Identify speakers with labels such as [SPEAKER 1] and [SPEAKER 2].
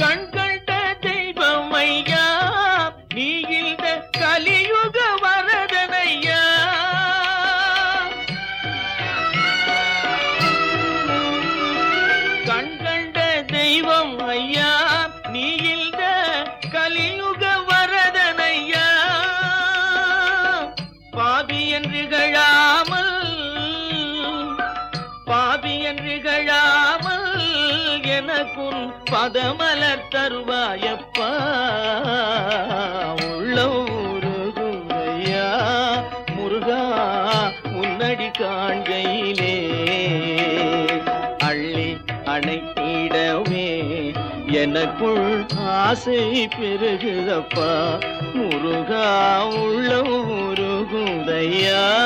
[SPEAKER 1] கண்கண்ட தெய்வமையா நீ இந்த கலியுக வரதனையா. கண்கண்ட தெய்வம் ஐயா நீ இந்த கலியுக வரதனையா. பாவி என்றுகளாமல் பாவி என்றுகளாமல் எனக்கும் பதமலர் தருவாயப்பா. உள்ள முருகா முன்னடி காண்கையிலே. அள்ளி அணைத்திடவே எனக்குள் ஆசை பெருகுதப்பா. முருகா உள்ள உருகுதையா